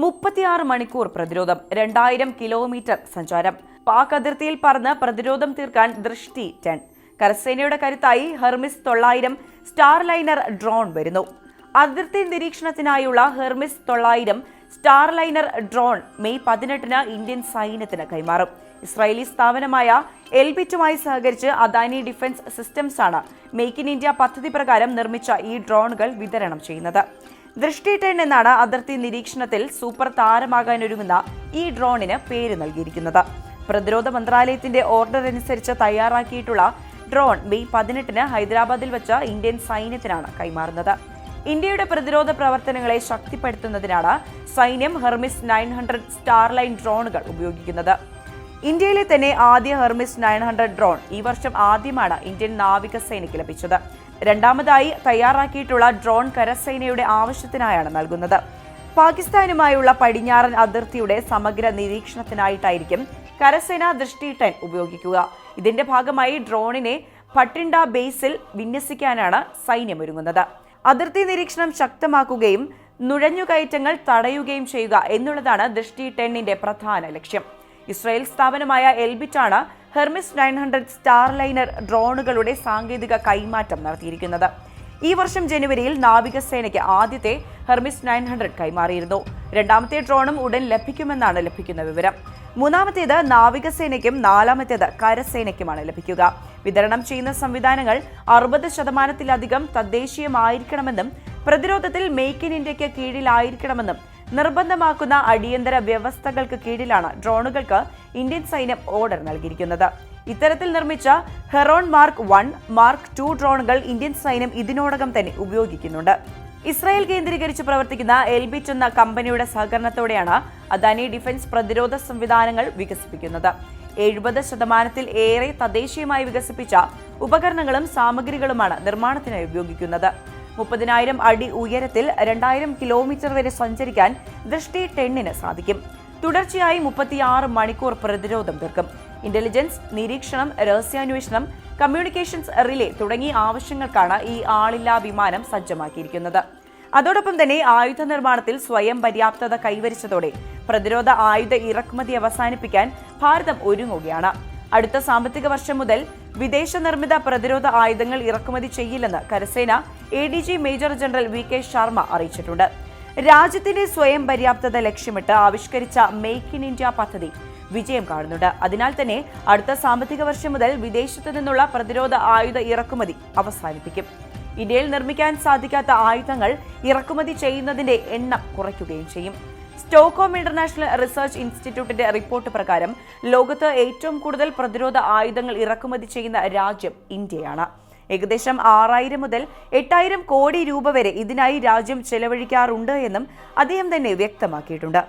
മുപ്പത്തിയാറ് മണിക്കൂർ പ്രതിരോധം രണ്ടായിരം കിലോമീറ്റർ സഞ്ചാരം. പാക് അതിർത്തിയിൽ പറന്ന് പ്രതിരോധം തീർക്കാൻ ദൃഷ്ടി ടെൻ. കരസേനയുടെ കരുത്തായി ഹെർമിസ് തൊള്ളായിരം സ്റ്റാർ ലൈനർ ഡ്രോൺ വരുന്നു. അതിർത്തി നിരീക്ഷണത്തിനായുള്ള ഹെർമിസ് തൊള്ളായിരം സ്റ്റാർ ലൈനർ ഡ്രോൺ മെയ് പതിനെട്ടിന് ഇന്ത്യൻ സൈന്യത്തിന് കൈമാറും. ഇസ്രായേലി സ്ഥാപനമായ എൽബിറ്റുമായി സഹകരിച്ച് അദാനി ഡിഫൻസ് സിസ്റ്റംസ് ആണ് മേക്ക് ഇൻ ഇന്ത്യ പദ്ധതി പ്രകാരം നിർമ്മിച്ച ഈ ഡ്രോണുകൾ വിതരണം ചെയ്യുന്നത്. ദൃഷ്ടി ടെൻ എന്നാണ് അതിർത്തി നിരീക്ഷണത്തിൽ സൂപ്പർ താരമാകാനൊരുങ്ങുന്ന ഈ ഡ്രോണിന് പേര് നൽകിയിരിക്കുന്നത്. പ്രതിരോധ മന്ത്രാലയത്തിന്റെ ഓർഡർ അനുസരിച്ച് തയ്യാറാക്കിയിട്ടുള്ള ഡ്രോൺ മെയ് പതിനെട്ടിന് ഹൈദരാബാദിൽ വെച്ച ഇന്ത്യൻ സൈന്യത്തിനാണ് കൈമാറുന്നത്. ഇന്ത്യയുടെ പ്രതിരോധ പ്രവർത്തനങ്ങളെ ശക്തിപ്പെടുത്തുന്നതിനാണ് സൈന്യം ഹെർമിസ് നയൻ ഹൺഡ്രഡ് സ്റ്റാർലൈൻ ഡ്രോണുകൾ ഉപയോഗിക്കുന്നത്. ഇന്ത്യയിലെ തന്നെ ആദ്യ ഹെർമിസ് നയൻ ഹൺഡ്രഡ് ഡ്രോൺ ഈ വർഷം ആദ്യമാണ് ഇന്ത്യൻ നാവികസേനയ്ക്ക് ലഭിച്ചത്. രണ്ടാമതായി തയ്യാറാക്കിയിട്ടുള്ള ഡ്രോൺ കരസേനയുടെ ആവശ്യത്തിനായാണ് നൽകുന്നത്. പാകിസ്ഥാനുമായുള്ള പടിഞ്ഞാറൻ അതിർത്തിയുടെ സമഗ്ര നിരീക്ഷണത്തിനായിട്ടായിരിക്കും കരസേന ദൃഷ്ടി ടെൻ ഉപയോഗിക്കുക. ഇതിന്റെ ഭാഗമായി ഡ്രോണിനെ ഭട്ടിണ്ട ബേസിൽ വിന്യസിക്കാനാണ് സൈന്യം ഒരുങ്ങുന്നത്. അതിർത്തി നിരീക്ഷണം ശക്തമാക്കുകയും നുഴഞ്ഞുകയറ്റങ്ങൾ തടയുകയും ചെയ്യുക എന്നുള്ളതാണ് ദൃഷ്ടി ടെന്നിന്റെ പ്രധാന ലക്ഷ്യം. ഇസ്രായേൽ സ്ഥാപനമായ എൽബിറ്റാണ് Hermes nine hundred star liner ഡ്രോണുകളുടെ സാങ്കേതിക കൈമാറ്റം നടത്തിയിരിക്കുന്നത്. ഈ വർഷം ജനുവരിയിൽ നാവികസേനയ്ക്ക് ആദ്യത്തെ ഹെർമിസ് നയൻ ഹൺഡ്രഡ് കൈമാറിയിരുന്നു. രണ്ടാമത്തെ ഡ്രോണും ഉടൻ ലഭിക്കുമെന്നാണ് ലഭിക്കുന്ന വിവരം. മൂന്നാമത്തേത് നാവികസേനയ്ക്കും നാലാമത്തേത് കരസേനയ്ക്കുമാണ് ലഭിക്കുക. വിതരണം ചെയ്യുന്ന സംവിധാനങ്ങൾ അറുപത് ശതമാനത്തിലധികം തദ്ദേശീയമായിരിക്കണമെന്നും പ്രതിരോധത്തിൽ മേക്ക് ഇൻ ഇന്ത്യയ്ക്ക് കീഴിലായിരിക്കണമെന്നും നിർബന്ധമാക്കുന്ന അടിയന്തര വ്യവസ്ഥകൾക്ക് കീഴിലാണ് ഡ്രോണുകൾക്ക് ഇന്ത്യൻ സൈന്യം ഓർഡർ നൽകിയിരിക്കുന്നത്. ഇത്തരത്തിൽ നിർമ്മിച്ച Heron mark one mark two ഡ്രോണുകൾ ഇന്ത്യൻ സൈന്യം ഇതിനോടകം തന്നെ ഉപയോഗിക്കുന്നുണ്ട്. ഇസ്രായേൽ കേന്ദ്രീകരിച്ച് പ്രവർത്തിക്കുന്ന എൽബിറ്റ് എന്ന കമ്പനിയുടെ സഹകരണത്തോടെയാണ് അദാനി ഡിഫൻസ് പ്രതിരോധ സംവിധാനങ്ങൾ വികസിപ്പിക്കുന്നത്. എഴുപത് ശതമാനത്തിൽ ഏറെ തദ്ദേശീയമായി വികസിപ്പിച്ച ഉപകരണങ്ങളും സാമഗ്രികളുമാണ് നിർമ്മാണത്തിനായി ഉപയോഗിക്കുന്നത്. മുപ്പതിനായിരം അടി ഉയരത്തിൽ രണ്ടായിരം കിലോമീറ്റർ വരെ സഞ്ചരിക്കാൻ ദൃഷ്ടി ടെന്നിന് സാധിക്കും. തുടർച്ചയായി മുപ്പത്തിയാറ് മണിക്കൂർ പ്രതിരോധം തീർക്കും. ഇന്റലിജൻസ് നിരീക്ഷണം രഹസ്യാന്വേഷണം കമ്മ്യൂണിക്കേഷൻസ് റിലേ തുടങ്ങിയ ആവശ്യങ്ങൾക്കാണ് ഈ ആളില്ലാ വിമാനം സജ്ജമാക്കിയിരിക്കുന്നത്. അതോടൊപ്പം തന്നെ ആയുധ നിർമ്മാണത്തിൽ സ്വയം പര്യാപ്തത കൈവരിച്ചതോടെ പ്രതിരോധ ആയുധ ഇറക്കുമതി അവസാനിപ്പിക്കാൻ ഭാരതം ഒരുങ്ങുകയാണ്. അടുത്ത സാമ്പത്തിക വർഷം മുതൽ വിദേശ നിർമ്മിത പ്രതിരോധ ആയുധങ്ങൾ ഇറക്കുമതി ചെയ്യില്ലെന്ന് കരസേന A D G major general V K Sharma അറിയിച്ചിട്ടുണ്ട്. രാജ്യത്തിന്റെ സ്വയം പര്യാപ്തത ലക്ഷ്യമിട്ട് ആവിഷ്കരിച്ച മേക്ക് ഇൻ ഇന്ത്യ പദ്ധതി വിജയം കാണുന്നുണ്ട്. അതിനാൽ തന്നെ അടുത്ത സാമ്പത്തിക വർഷം മുതൽ വിദേശത്തു നിന്നുള്ള പ്രതിരോധ ആയുധ ഇറക്കുമതി അവസാനിപ്പിക്കും. ഇന്ത്യയിൽ നിർമ്മിക്കാൻ സാധിക്കാത്ത ആയുധങ്ങൾ ഇറക്കുമതി ചെയ്യുന്നതിന്റെ എണ്ണം കുറയ്ക്കുകയും ചെയ്യും. സ്റ്റോക്ക്ഹോം ഇന്റർനാഷണൽ റിസർച്ച് ഇൻസ്റ്റിറ്റ്യൂട്ടിന്റെ റിപ്പോർട്ട് പ്രകാരം ലോകത്ത് ഏറ്റവും കൂടുതൽ പ്രതിരോധ ആയുധങ്ങൾ ഇറക്കുമതി ചെയ്യുന്ന രാജ്യം ഇന്ത്യയാണ്. ഏകദേശം ആറായിരം മുതൽ എട്ടായിരം കോടി രൂപ വരെ ഇതിനായി രാജ്യം ചെലവഴിക്കാറുണ്ട് എന്നും അദ്ദേഹം തന്നെ വ്യക്തമാക്കിയിട്ടുണ്ട്.